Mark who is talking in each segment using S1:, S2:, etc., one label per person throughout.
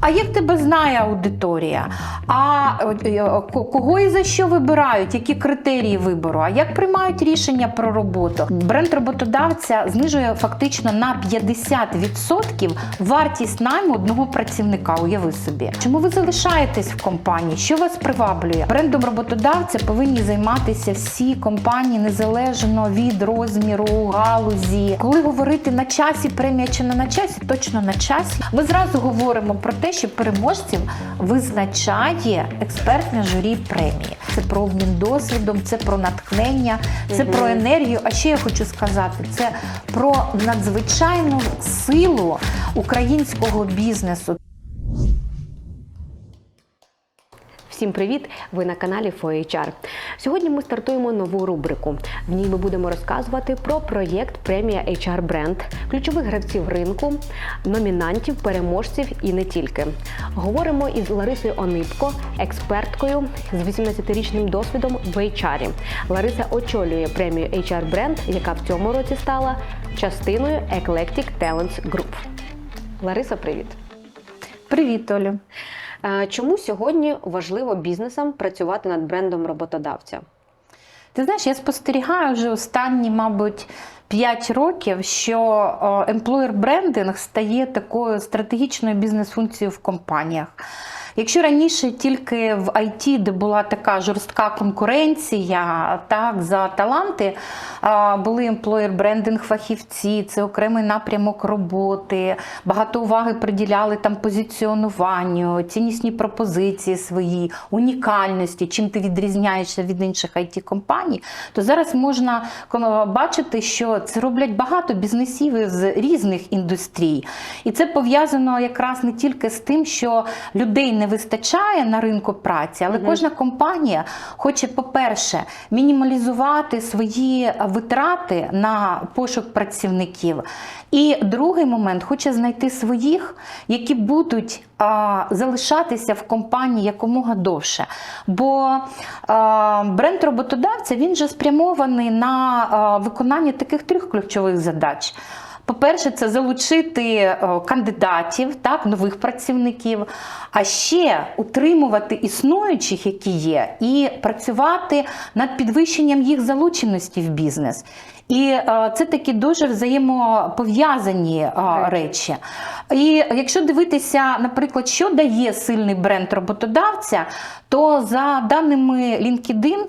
S1: А як тебе знає аудиторія? А кого і за що вибирають? Які критерії вибору? А як приймають рішення про роботу? Бренд роботодавця знижує фактично на 50% вартість найму одного працівника. Уяви собі, чому ви залишаєтесь в компанії? Що вас приваблює? Брендом роботодавця повинні займатися всі компанії незалежно від розміру, галузі. Коли говорити на часі премія чи не на часі, точно на часі. Ми зразу говоримо про те, що переможців визначає експертне журі премії. Це про обмін досвідом, це про натхнення, це про енергію. А ще я хочу сказати, це про надзвичайну силу українського бізнесу.
S2: Всім привіт! Ви на каналі FOHR. Сьогодні ми стартуємо нову рубрику. В ній ми будемо розказувати про проєкт Премія HR Бренд, ключових гравців ринку, номінантів, переможців і не тільки. Говоримо із Ларисою Онипко, експерткою з 18-річним досвідом в HR. Лариса очолює премію HR Бренд, яка в цьому році стала частиною Eclectic Talents Group. Лариса, привіт!
S1: Привіт, Олю.
S2: Е, Чому сьогодні важливо бізнесам працювати над брендом роботодавця?
S1: Ти знаєш, я спостерігаю вже останні, мабуть, 5 років, що емплоєр брендинг стає такою стратегічною бізнес-функцією в компаніях. Якщо раніше тільки в IT, де була така жорстка конкуренція, так за таланти, були емплоєр брендинг фахівці, це окремий напрямок роботи, багато уваги приділяли там позиціонуванню, ціннісні пропозиції свої, унікальності, чим ти відрізняєшся від інших it компаній то зараз можна бачити, що це роблять багато бізнесів з різних індустрій. І це пов'язано якраз не тільки з тим, що людей не вистачає на ринку праці, але кожна компанія хоче, по-перше, мінімалізувати свої витрати на пошук працівників. І другий момент хоче знайти своїх, які будуть а, залишатися в компанії якомога довше. Бо а, бренд роботодавця він же спрямований на а, виконання таких трьох ключових задач. По-перше, це залучити е, кандидатів, так, нових працівників, а ще утримувати існуючих, які є, і працювати над підвищенням їх залученості в бізнес. І е, це такі дуже взаємопов'язані е, речі. І якщо дивитися, наприклад, що дає сильний бренд роботодавця, то за даними LinkedIn,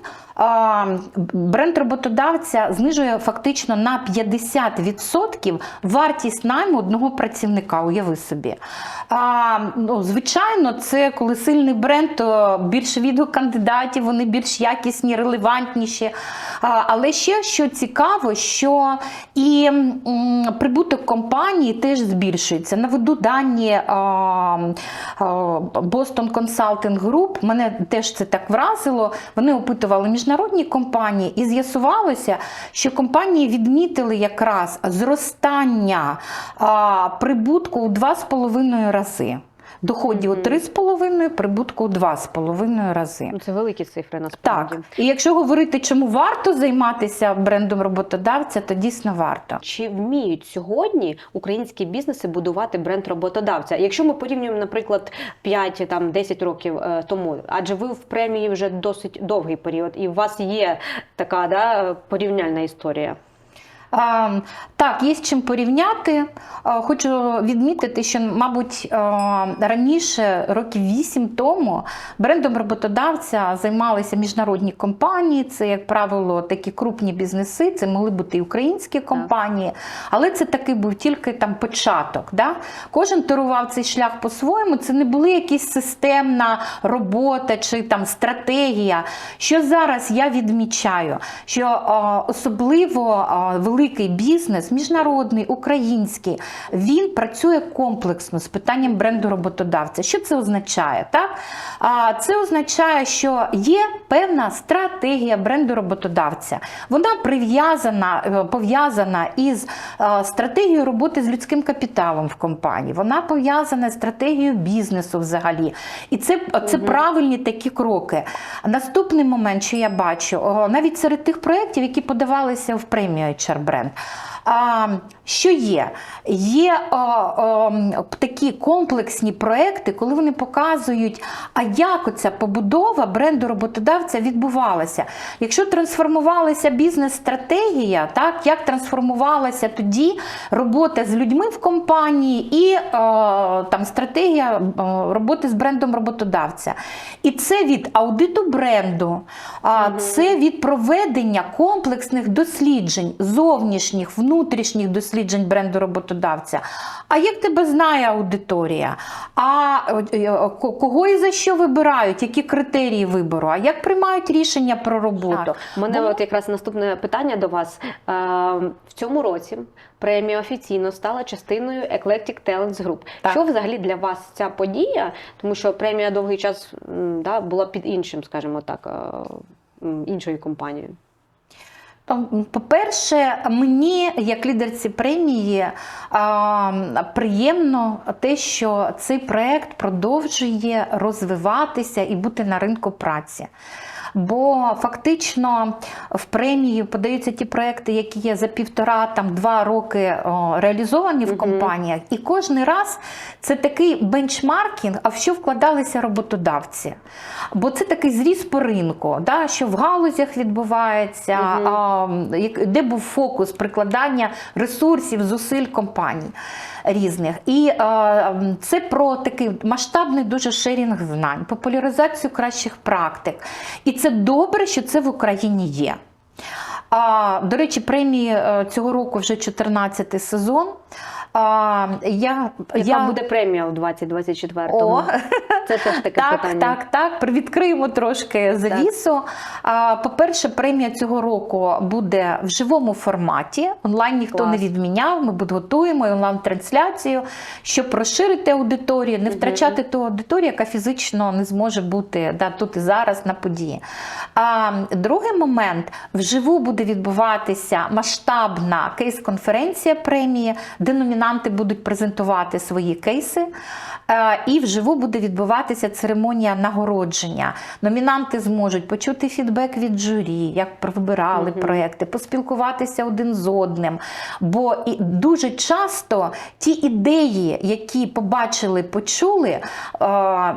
S1: бренд роботодавця знижує фактично на 50% вартість найму одного працівника. Уяви собі. А, ну, звичайно, це коли сильний бренд, то більше відгук кандидатів, вони більш якісні, релевантніші. А, але ще що цікаво, що і м, прибуток компанії теж збільшується. Наведу дані а, а, Boston Consulting Group, мене теж це так вразило. Вони опитували міжнародні компанії, і з'ясувалося, що компанії відмітили якраз зростання прибутку у 2,5 рази. Доходів у 3,5, прибутку у 2,5 рази.
S2: Ну, Це великі цифри насправді.
S1: Так, і якщо говорити, чому варто займатися брендом роботодавця, то дійсно варто.
S2: Чи вміють сьогодні українські бізнеси будувати бренд роботодавця? Якщо ми порівнюємо, наприклад, 5 там 10 років е, тому, адже ви в премії вже досить довгий період, і у вас є така да, порівняльна історія.
S1: А, так, є з чим порівняти. Хочу відмітити, що, мабуть, раніше, років 8 тому, брендом роботодавця займалися міжнародні компанії. Це, як правило, такі крупні бізнеси, це могли бути і українські компанії, але це такий був тільки там початок. Да? Кожен турував цей шлях по-своєму. Це не була якась системна робота чи там стратегія. Що зараз я відмічаю, що особливо а, великий бізнес, міжнародний, український, він працює комплексно з питанням бренду роботодавця. Що це означає? Так? А, Це означає, що є певна стратегія бренду роботодавця. Вона прив'язана, е, пов'язана із е, стратегією роботи з людським капіталом в компанії. Вона пов'язана з стратегією бізнесу взагалі. І це, це правильні такі кроки. Наступний момент, що я бачу, навіть серед тих проєктів, які подавалися в премію HR бренд. А, що є? Є а, а, такі комплексні проекти, коли вони показують, а як оця побудова бренду роботодавця відбувалася. Якщо трансформувалася бізнес-стратегія, так, як трансформувалася тоді робота з людьми в компанії і а, там, стратегія роботи з брендом роботодавця. І це від аудиту бренду, а, це від проведення комплексних досліджень, зовнішніх, внутрішніх досліджень бренду роботодавця. А як тебе знає аудиторія? А е, ко- кого і за що вибирають? Які критерії вибору? А як приймають рішення про роботу?
S2: Так, мене
S1: Бо-
S2: от якраз наступне питання до вас. В цьому році премія офіційно стала частиною Eclectic Talents Group.
S1: Так.
S2: Що взагалі для вас ця подія? Тому що премія довгий час да, була під іншим, скажімо так, іншою компанією.
S1: По-перше, мені, як лідерці премії, приємно те, що цей проект продовжує розвиватися і бути на ринку праці. Бо фактично в премії подаються ті проекти, які є за півтора-два роки о, реалізовані в компаніях, і кожен раз це такий бенчмаркінг, а в що вкладалися роботодавці. Бо це такий зріз по ринку, да, що в галузях відбувається, а, де був фокус прикладання ресурсів, зусиль компаній різних. І е, це про такий масштабний дуже шерінг знань, популяризацію кращих практик. І це добре, що це в Україні є. А, до речі, премії е, цього року вже 14 сезон. А, я,
S2: Яка
S1: я...
S2: буде премія у 2024-му? Це теж таке
S1: так,
S2: питання.
S1: так, так. Привідкриємо трошки завісу. По-перше, премія цього року буде в живому форматі. Онлайн ніхто
S2: Клас.
S1: не відміняв. Ми готуємо онлайн-трансляцію, щоб розширити аудиторію, не втрачати ту аудиторію, яка фізично не зможе бути да, тут і зараз на події. А другий момент вживу буде відбуватися масштабна кейс-конференція премії, де номінанти будуть презентувати свої кейси. Е, І вживу буде відбуватися церемонія нагородження. Номінанти зможуть почути фідбек від журі, як вибирали
S2: Мгм.
S1: проекти, поспілкуватися один з одним. Бо і дуже часто ті ідеї, які побачили, почули, е,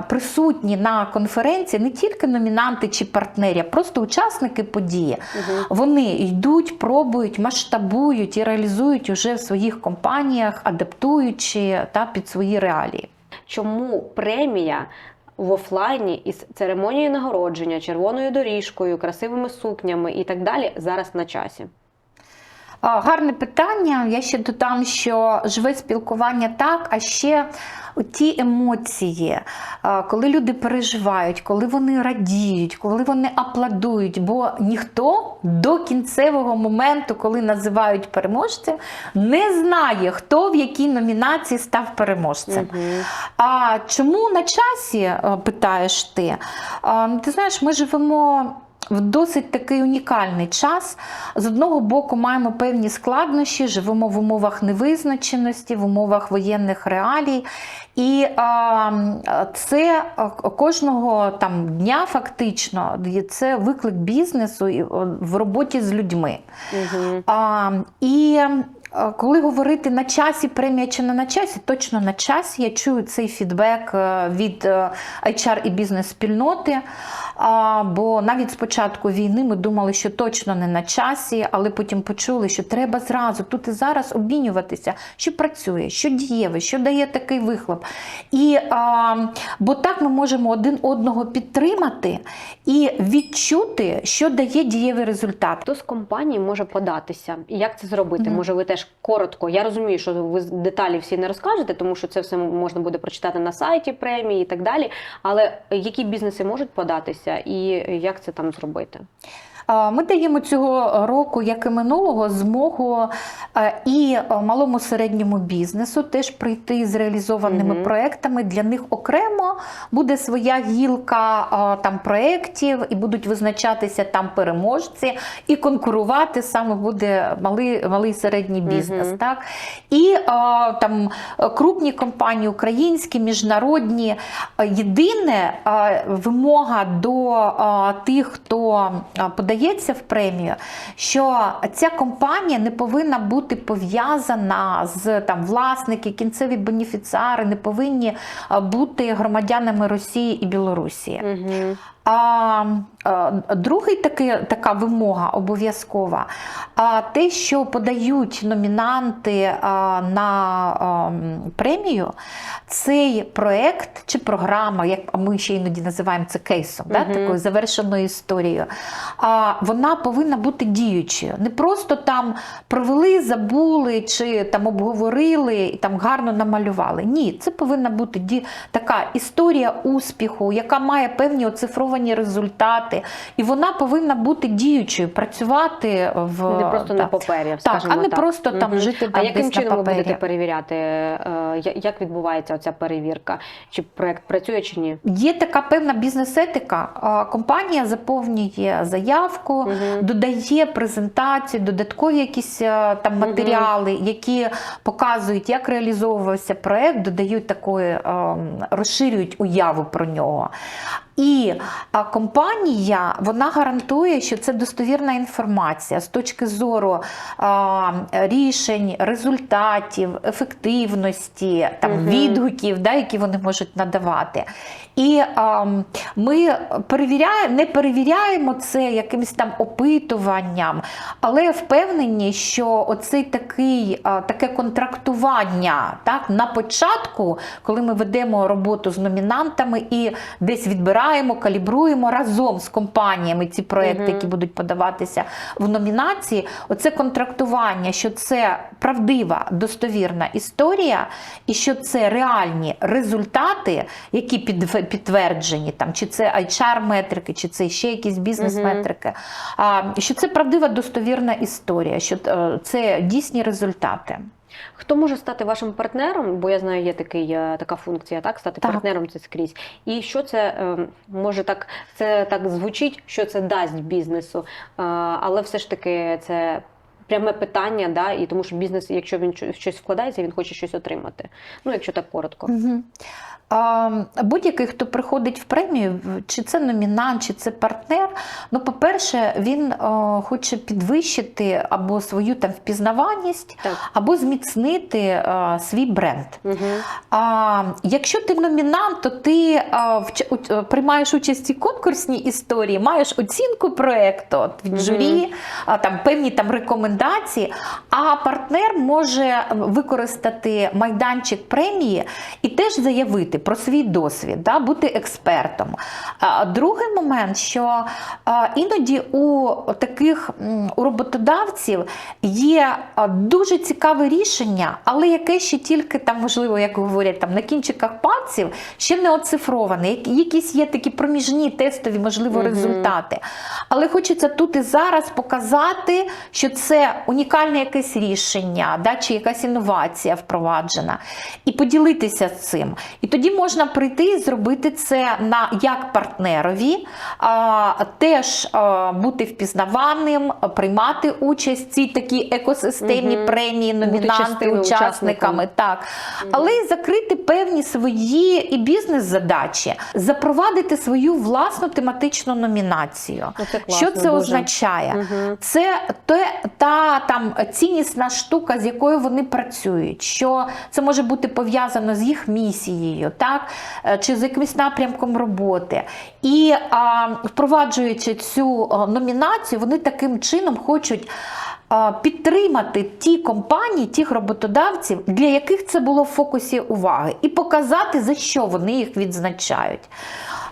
S1: присутні на конференції, не тільки номінанти чи партнері, а просто учасники події.
S2: Мгм.
S1: Вони йдуть, пробують, масштабують і реалізують уже в своїх компаніях, адаптуючи та під свої реалії.
S2: Чому премія в офлайні із церемонією нагородження, червоною доріжкою, красивими сукнями і так далі зараз на часі?
S1: Гарне питання. Я ще додам, що живе спілкування так, а ще ті емоції, коли люди переживають, коли вони радіють, коли вони аплодують, бо ніхто до кінцевого моменту, коли називають переможцем, не знає, хто в якій номінації став переможцем.
S2: Мгм.
S1: А чому на часі, е, питаєш ти? Ти знаєш, ми живемо. В досить такий унікальний час. З одного боку, маємо певні складнощі, живемо в умовах невизначеності, в умовах воєнних реалій. І а, це кожного там дня фактично це виклик бізнесу в роботі з людьми.
S2: Мгм.
S1: А, і коли говорити на часі премія чи не на часі, точно на часі. Я чую цей фідбек е, від е, HR і бізнес-спільноти. А, Бо навіть з початку війни ми думали, що точно не на часі, але потім почули, що треба зразу тут і зараз обмінюватися, що працює, що дієве, що дає такий вихлоп. І, а, бо так ми можемо один одного підтримати і відчути, що дає дієвий результат.
S2: Хто з компаній може податися? І як це зробити?
S1: Мгм.
S2: Може, ви теж коротко? Я розумію, що ви деталі всі не розкажете, тому що це все можна буде прочитати на сайті премії і так далі. Але які бізнеси можуть податися, і як це там зробити?
S1: Ми даємо цього року, як і минулого, змогу і е, малому середньому бізнесу теж прийти з реалізованими
S2: Мгм.
S1: проектами. Для них окремо буде своя гілка там проєктів, і будуть визначатися там переможці, і конкурувати саме буде малий, малий середній бізнес.
S2: Мгм.
S1: Так? І там крупні компанії, українські, міжнародні. Єдине вимога до тих, хто подає подається в премію, що ця компанія не повинна бути пов'язана з там власники, кінцеві бенефіціари не повинні бути громадянами Росії і Білорусі.
S2: Угу.
S1: А, другий таки, така вимога обов'язкова. А те, що подають номінанти на премію, цей проект чи програма, як ми ще іноді називаємо це кейсом, да, такою завершеною історією, вона повинна бути діючою. Не просто там провели, забули чи там обговорили і там гарно намалювали. Ні, це повинна бути така історія успіху, яка має певні оцифровані результати, і вона повинна бути діючою, працювати в
S2: Не просто на папері,
S1: Так, а не
S2: так.
S1: просто там
S2: угу.
S1: жити
S2: А
S1: там
S2: яким
S1: десь
S2: чином
S1: на
S2: ви будете перевіряти, е, як відбувається оця перевірка? Чи проект працює чи ні?
S1: Є така певна бізнес-етика. Компанія заповнює заявку,
S2: Мгм.
S1: додає презентацію, додаткові якісь е, там матеріали, які показують, як реалізовувався проект, додають такої, ем, розширюють уяву про нього. І а, компанія вона гарантує, що це достовірна інформація з точки зору а, рішень, результатів, ефективності, там
S2: Мгм.
S1: відгуків, да, які вони можуть надавати. І а, ми перевіряємо, не перевіряємо це якимось там опитуванням, але впевнені, що оцей такий, а, таке контрактування так, на початку, коли ми ведемо роботу з номінантами і десь відбираємо, калібруємо разом з компаніями ці проекти,
S2: Мгм.
S1: які будуть подаватися в номінації, оце контрактування, що це правдива, достовірна історія, і що це реальні результати, які під, підтверджені, там, чи це HR-метрики, чи це ще якісь бізнес-метрики, а, що це правдива, достовірна історія, що е, це дійсні результати.
S2: Хто може стати вашим партнером? Бо я знаю, є такий, е, така функція, так стати
S1: Так.
S2: партнером це скрізь. І що це е, може так, це так звучить, що це дасть бізнесу, але все ж таки це. Пряме питання, да, і тому що бізнес, якщо він в щось вкладається, він хоче щось отримати. Ну, якщо так коротко.
S1: Угу. А, будь-який, хто приходить в премію, чи це номінант, чи це партнер, ну, по-перше, він о, хоче підвищити або свою там впізнаваність,
S2: Так.
S1: або зміцнити е, свій бренд.
S2: Угу.
S1: А, якщо ти номінант, то ти вч- у- е, приймаєш участь в конкурсній історії, маєш оцінку проєкту від
S2: Мгм.
S1: журі, а, там, певні там, рекомендації, а партнер може використати майданчик премії і теж заявити про свій досвід, да, бути експертом. Другий момент, що іноді у таких у роботодавців є дуже цікаве рішення, але яке ще тільки там, можливо, як говорять, там на кінчиках пальців ще не оцифроване. Які- Якісь є такі проміжні тестові, можливо, результати. Але хочеться тут і зараз показати, що це унікальне якесь рішення, да, чи якась інновація впроваджена, і поділитися цим. І тоді можна прийти і зробити це на як партнерові, а, теж а, бути впізнаваним, приймати участь в цій такій екосистемі
S2: Мгм.
S1: премії, номінанти, учасниками. Так. Але й закрити певні свої і бізнес-задачі, запровадити свою власну тематичну номінацію.
S2: Це класно
S1: Що це
S2: дуже.
S1: означає?
S2: Мгм.
S1: Це те, та там ціннісна штука, з якою вони працюють, що це може бути пов'язано з їх місією, так? Е, чи з якимось напрямком роботи. І впроваджуючи цю номінацію, вони таким чином хочуть. Підтримати ті компанії, тих роботодавців, для яких це було в фокусі уваги, і показати, за що вони їх відзначають.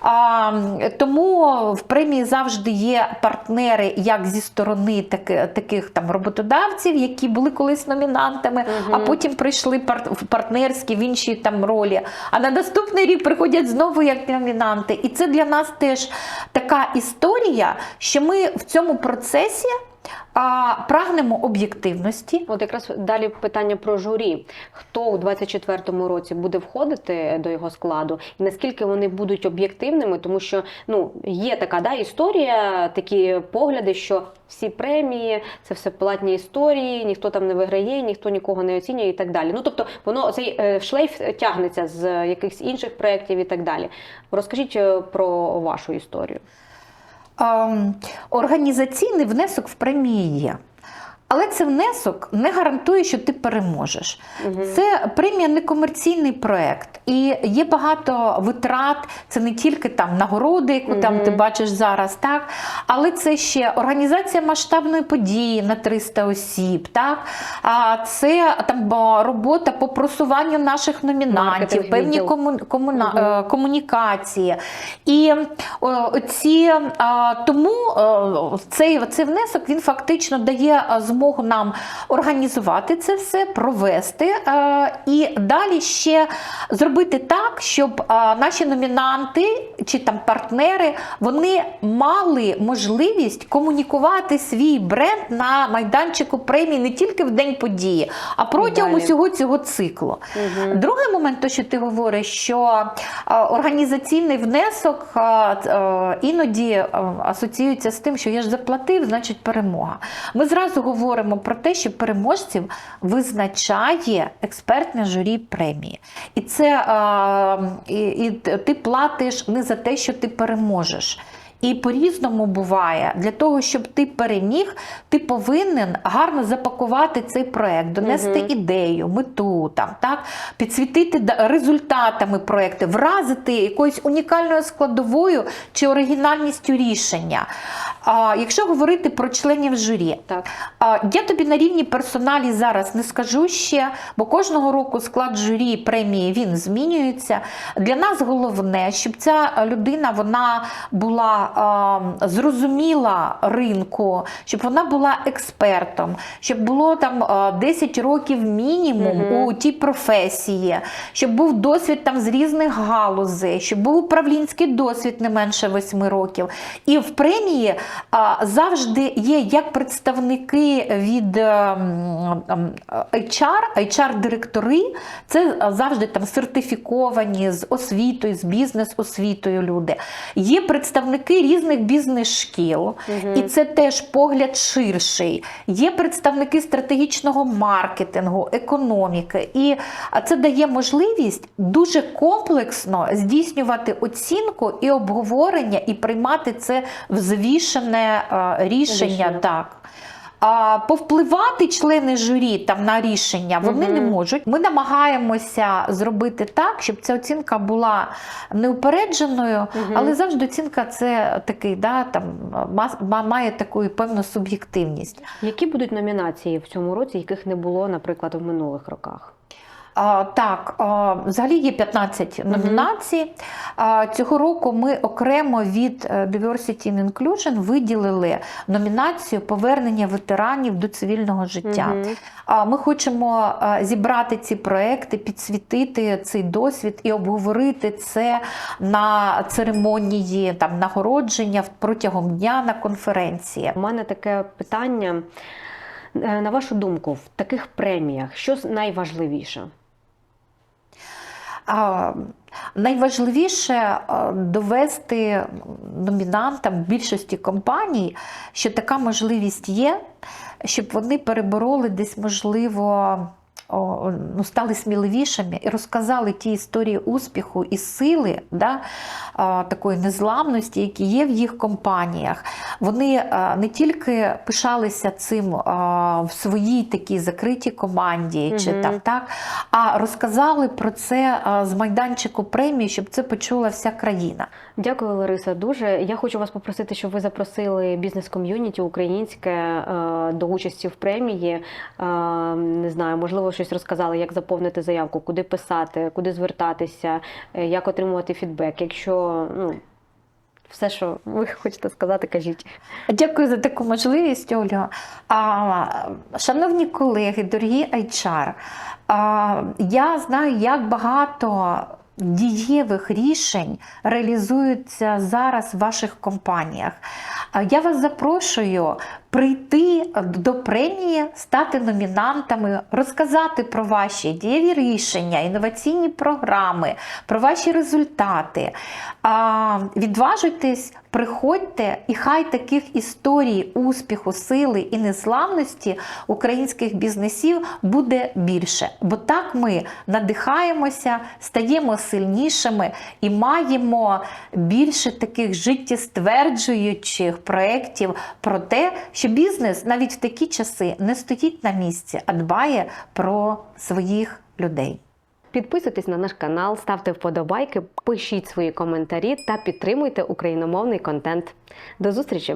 S1: А, тому в премії завжди є партнери як зі сторони таки, таких там роботодавців, які були колись номінантами, а потім прийшли пар, в партнерські в інші там ролі. А на наступний рік приходять знову як номінанти. І це для нас теж така історія, що ми в цьому процесі. А, прагнемо об'єктивності,
S2: От якраз далі питання про журі. Хто у 24-му році буде входити до його складу, і наскільки вони будуть об'єктивними, тому що ну є така да, історія, такі погляди, що всі премії це все платні історії, ніхто там не виграє, ніхто нікого не оцінює і так далі. Ну тобто воно цей е, шлейф тягнеться з якихось інших проєктів і так далі. Розкажіть е, про вашу історію.
S1: Організаційний внесок в премії. Але це внесок не гарантує, що ти переможеш. Це премія не комерційний проект. І є багато витрат. Це не тільки там нагороди, яку там ти бачиш зараз, так але це ще організація масштабної події на 300 осіб. Так а це там робота по просуванню наших номінантів,
S2: Маркетинг
S1: певні кому, комуна, е, комунікації. І о, ці, а, тому е, цей, цей внесок він фактично дає е, змогу нам організувати це все, провести е, і далі ще зробити так, щоб е, наші номінанти чи там партнери вони мали можливість комунікувати свій бренд на майданчику премії не тільки в день події, а протягом усього цього циклу. Другий момент, то що ти говориш, що е, організаційний внесок іноді асоціюється з тим, що я ж заплатив, значить перемога. Ми зразу говоримо про те, що переможців визначає експертне журі премії. І це і, і ти платиш не за те, що ти переможеш. І по-різному буває. Для того, щоб ти переміг, ти повинен гарно запакувати цей проект, донести ідею, мету, там, так, підсвітити результатами проекту, вразити якоюсь унікальною складовою чи оригінальністю рішення. А, якщо говорити про членів журі,
S2: Так.
S1: а, Я тобі на рівні персоналі зараз не скажу ще, бо кожного року склад журі премії він змінюється. Для нас головне, щоб ця людина вона була а, зрозуміла ринку, щоб вона була експертом, щоб було там а, 10 років мінімум у тій професії, щоб був досвід там з різних галузей, щоб був управлінський досвід не менше 8 років. І в премії а, завжди є як представники від ем, ем, HR, HR-директори, це завжди там сертифіковані з освітою, з бізнес-освітою люди. Є представники різних бізнес-шкіл, і це теж погляд ширший. Є представники стратегічного маркетингу, економіки. І це дає можливість дуже комплексно здійснювати оцінку і обговорення, і приймати це взвішене рішення.
S2: Рішення.
S1: Так. А повпливати члени журі там на рішення вони не можуть. Ми намагаємося зробити так, щоб ця оцінка була неупередженою, але завжди оцінка це такий, да, там має таку певну суб'єктивність.
S2: Які будуть номінації в цьому році, яких не було, наприклад, в минулих роках?
S1: Так, взагалі є 15 номінацій. Цього року ми окремо від е, Diversity and Inclusion виділили номінацію повернення ветеранів до цивільного життя. Ми хочемо зібрати ці проекти, підсвітити цей досвід і обговорити це на церемонії там, нагородження протягом дня на конференції.
S2: У мене таке питання. Е, На вашу думку, в таких преміях що найважливіше?
S1: Найважливіше довести номінантам більшості компаній, що така можливість є, щоб вони перебороли десь, можливо, ну, стали сміливішими і розказали ті історії успіху і сили, да, такої незламності, які є в їх компаніях. Вони не тільки пишалися цим в своїй такій закритій команді, чи
S2: Мгм.
S1: там, так, а розказали про це з майданчику премії, щоб це почула вся країна.
S2: Дякую, Лариса. Дуже я хочу вас попросити, щоб ви запросили бізнес-ком'юніті українське е, до участі в премії. Е, Не знаю, можливо, щось розказали, як заповнити заявку, куди писати, куди звертатися, е, як отримувати фідбек. Якщо ну все, що ви хочете сказати, кажіть.
S1: Дякую за таку можливість, Олю. А, шановні колеги, дорогі HR, а, я знаю, як багато дієвих рішень реалізуються зараз в ваших компаніях. А Я вас запрошую прийти до премії, стати номінантами, розказати про ваші дієві рішення, інноваційні програми, про ваші результати. Відважуйтесь, приходьте, і хай таких історій успіху, сили і незламності українських бізнесів буде більше. Бо так ми надихаємося, стаємо сильнішими і маємо більше таких життєстверджуючих проєктів про те, що бізнес навіть в такі часи не стоїть на місці, а дбає про своїх людей.
S2: Підписуйтесь на наш канал, ставте вподобайки, пишіть свої коментарі та підтримуйте україномовний контент. До зустрічі!